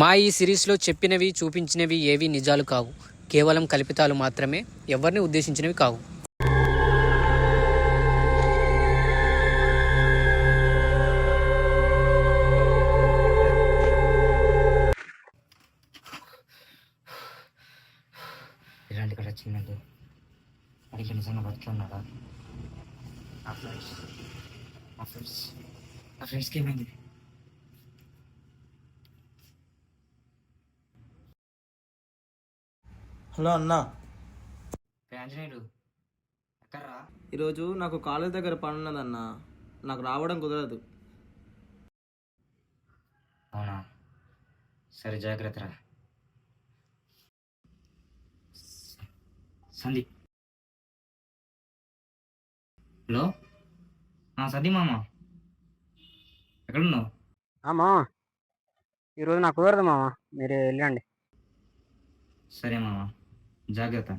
మా ఈ సిరీస్లో చెప్పినవి చూపించినవి ఏవి నిజాలు కావు. కేవలం కల్పితాలు మాత్రమే ఎవరిని ఉద్దేశించినవి కావు. ఇలాంటి కళ అడిగి నిజంగా నా ఫ్రెండ్స్ నా ఫ్రెండ్స్ నా ఫ్రెండ్స్కి ఏమైంది? హలో అన్నా. ఆంజనేయుడు ఎక్కడ్రా? ఈరోజు నాకు కాలేజ్ దగ్గర పని ఉన్నదన్నా నాకు రావడం కుదరదు. అవునా? సరే జాగ్రత్త రా. సందీప్ హలో? సందీప్ మామ. ఎక్కడున్నావు? మామ. ఈరోజు నాకు కుదరదు మామ. మీరు వెళ్ళండి. సరే మామ. జాగ్రత్త.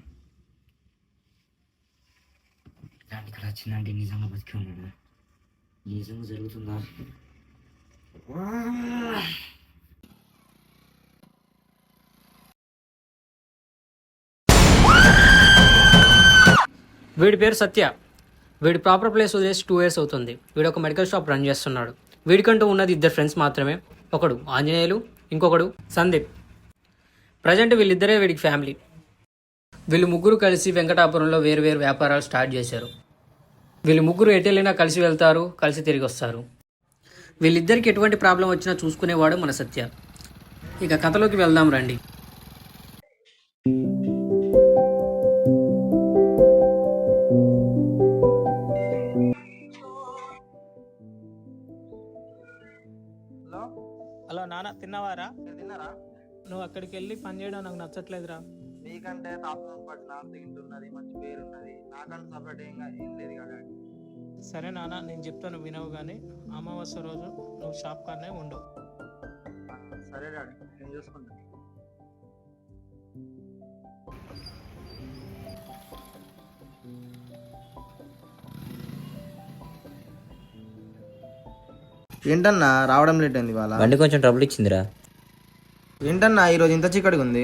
ఇలాంటి ఇక్కడ వచ్చిందంటే నిజంగా బతికి ఉన్నాడు నిజంగా జరుగుతుందా? వీడి పేరు సత్య. వీడి ప్రాపర్ ప్లేస్ వదిలేసి టూ ఇయర్స్ అవుతుంది. వీడు ఒక మెడికల్ షాప్ రన్ చేస్తున్నాడు. వీడికంటూ ఉన్నది ఇద్దరు ఫ్రెండ్స్ మాత్రమే. ఒకడు ఆంజనేయులు ఇంకొకడు సందీప్. ప్రజెంట్ వీళ్ళిద్దరే వీడికి ఫ్యామిలీ. వీళ్ళు ముగ్గురు కలిసి వెంకటాపురంలో వేరు వేరు వ్యాపారాలు స్టార్ట్ చేశారు. వీళ్ళు ముగ్గురు ఎటు వెళ్ళినా కలిసి వెళ్తారు కలిసి తిరిగి వస్తారు. వీళ్ళిద్దరికి ఎటువంటి ప్రాబ్లం వచ్చినా చూసుకునేవాడు మన సత్య. ఇక కథలోకి వెళ్దాం రండి. హలో? హలో నాన్న తిన్నావారా? తిన్నారా? నువ్వు అక్కడికి వెళ్ళి పని చేయడం నాకు నచ్చట్లేదురా. మీకంటే తాపం పట్ల తింటున్నది మంచి పేరు ఉన్నది నాకంటే సపరేట్ ఏం ఏం లేదు కదా సరే నాన్న నేను చెప్తాను వినవు కానీ అమావాస్య రోజు నువ్వు షాప్ కాడనే ఉండు ఆ, సరే డాడీ నేను చూసుకుంటాను ఏంటన్నా రావడం లేట్ అయింది ఇవాళ. బండి కొంచెం ట్రబుల్ ఇచ్చిందిరా. ఏంటన్నా ఈరోజు ఇంత చీకటిగా ఉంది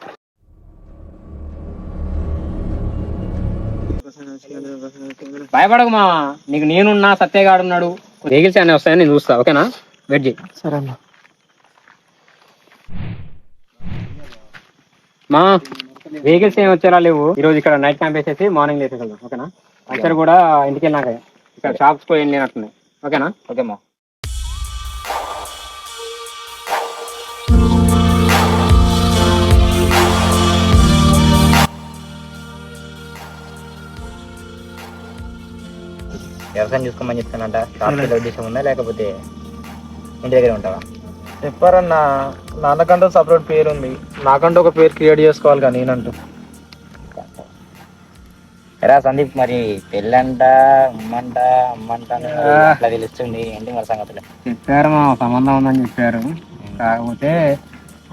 భయపడకు మామ నీకు నేనున్నా సత్యగాడు ఉన్నాడు. వెహికల్స్ అన్నీ వస్తాయని నేను చూస్తా ఓకేనా? వెయిట్ చేయి సరే అన్న. మా వెహికల్స్ ఏం వచ్చేలా లేవు. ఈ రోజు ఇక్కడ నైట్ క్యాంప్ వేసేసి మార్నింగ్ లేసేద్దాం ఓకేనా? అక్షర్ కూడా ఇంటికి వెళ్ళినాక. ఇక్కడ షాప్స్ కూడా ఏం లేనట్టున్నాయి. ఓకేనా? ఓకే మా. వ్యవసాయం చూసుకోమని చెప్తానంట. షాప్కి ఉద్దేశం ఉందా? లేకపోతే ఇంటి దగ్గర ఉంటావా? చెప్పారన్నా నాన్నకంటూ సపరేట్ పేరు ఉంది నాకంటూ ఒక పేరు క్రియేట్ చేసుకోవాలి కానీ నేనంటూ. ఎరా సందీప్ మరి పెళ్ళంట ఉమ్మంట అమ్మంట అట్లా తెలుస్తుంది. ఏంటి మరి సంగతులు? చెప్పారు మా సంబంధం ఉందని చెప్పారు. కాకపోతే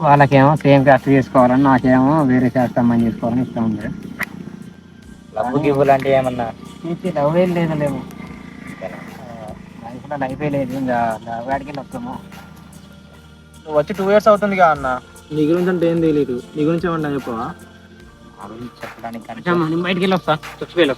వాళ్ళకేమో సేమ్ క్యాస్ట్ చేసుకోవాలని నాకేమో వేరే క్యాస్ట్ అమ్మని చేసుకోవాలని ఇష్టం ఉంది. లవ్వు గివ్వు లాంటివి ఏమన్నా? లవ్ ఏం లేదు లేవు లైఫ్లో లైఫ్ లేదు. ఇంకా ఆడికి వస్తాము నువ్వు వచ్చి టూ ఇయర్స్ అవుతుంది కదా అన్న. నీ గురించి అంటే ఏం తెలియదు నీ గురించి ఏమన్నా చెప్పవా? చెప్పడానికి బయటికి వెళ్ళి వస్తా చచ్చిపోయి వెళ్ళి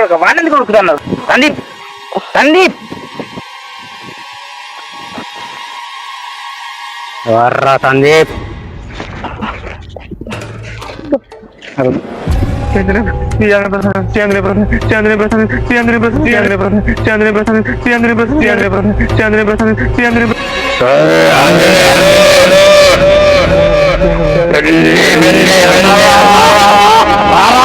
కొడుకు వాడిని కొడుకుతున్నావు సందీప్ సందీప్ వర్రా సందీప్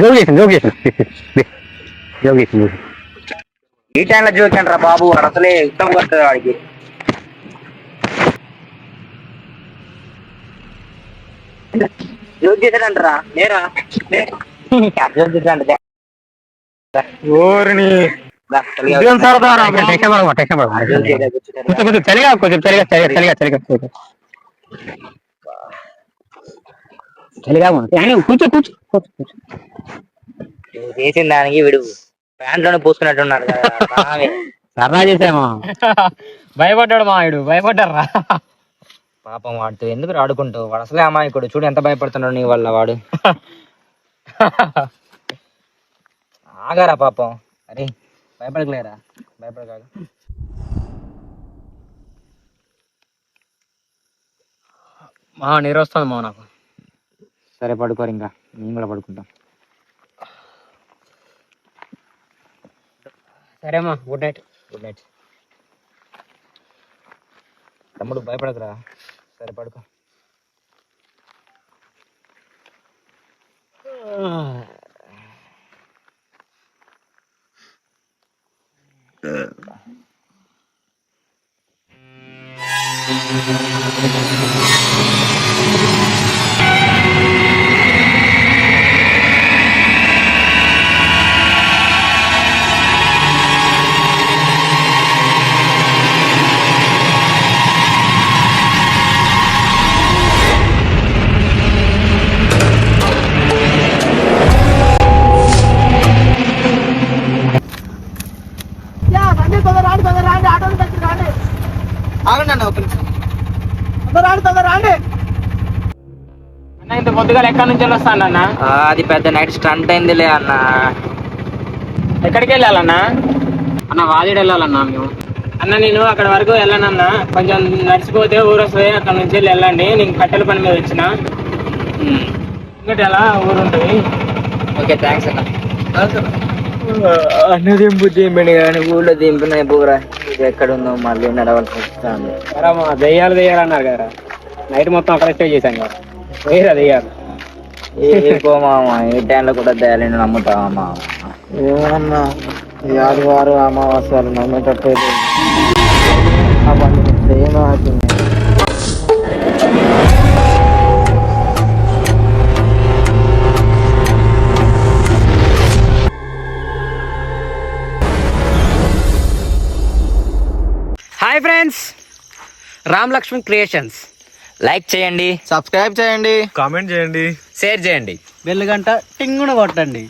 జోగు చేసింది జోగు చేసింది జోగు చేసింది ఈ టైంలో జోకండి రా బాబు వాడు అసలే యుద్ధం కొడుతుంది వాడికి. జోక్ చేశాడంటరా నేరా? జోక్ చేశాడంట ఓరిని. ఇదేం టెన్షన్ పడకు, టెన్షన్ పడకు. కొంచెం కొంచెం చలిగా కొంచెం చలిగా చలిగా చలిగా చలిగా. చలిగా కూర్చో కూర్చో. చేసిన దానికి వీడు ప్యాంట్లోనే పూసుకున్నట్టున్నాడు కదా స్వామి. సరదా చేసామా భయపడ్డాడు మా ఇడు భయపడ్డారా పాపం వాడితో ఎందుకు ఆడుకుంటావు వాడు అసలే అమాయకుడు. చూడు ఎంత భయపడుతున్నాడు నీ వల్ల వాడు. ఆగారా పాపం. అరే భయపడకలేరా? భయపడక మా నీరు వస్తుంది మా నాకు. సరే పడుకోరు ఇంకా. నేను కూడా పడుకుంటాం. సరేమ్మా గుడ్ నైట్ గుడ్ నైట్ తమ్ముడు భయపడకురా. సరే పడుకో. అన్న ఇంత పొద్దుగా ఎక్కడి నుంచి వస్తాను అన్న? ఆ, అది పెద్ద నైట్ స్టంట్ అయిందిలే అన్న. ఎక్కడికి వెళ్ళాలన్నా? అన్న వాదిడు వెళ్ళాలన్నా మేము. అన్న నేను అక్కడ వరకు వెళ్ళనన్నా. కొంచెం నడిచిపోతే ఊరు వస్తుంది అక్కడ నుంచి వెళ్ళి వెళ్ళండి. నేను కట్టెల పని మీద వచ్చిన. ఇంకటి ఎలా ఊరు ఉంటుంది ఓకే థ్యాంక్స్ అన్న. అన్న దింపు దింపండి కానీ ఊళ్ళో దింపిన పోరా ఇది ఎక్కడుందో మళ్ళీ నడవలసి వస్తుంది సరే మా దెయ్యాలు దెయ్యాలు అన్నారు కదా. నైట్ మొత్తం అక్కడ స్టే చేశాను కదా. వేరా దెయ్యాలు? ఏకో మామ ఈ టైంలో కూడా దయాలని నమ్ముతావా మామ? ఏమన్నా ఈ ఆదివారం అమావాస్యాలు నమ్మేటట్టు ఏమో అవుతుంది hi friends Ram Laxman creations. Like చేయండి. సబ్స్క్రైబ్ చేయండి. కామెంట్ చేయండి. షేర్ చేయండి. బెల్ గంట టింగున కొట్టండి.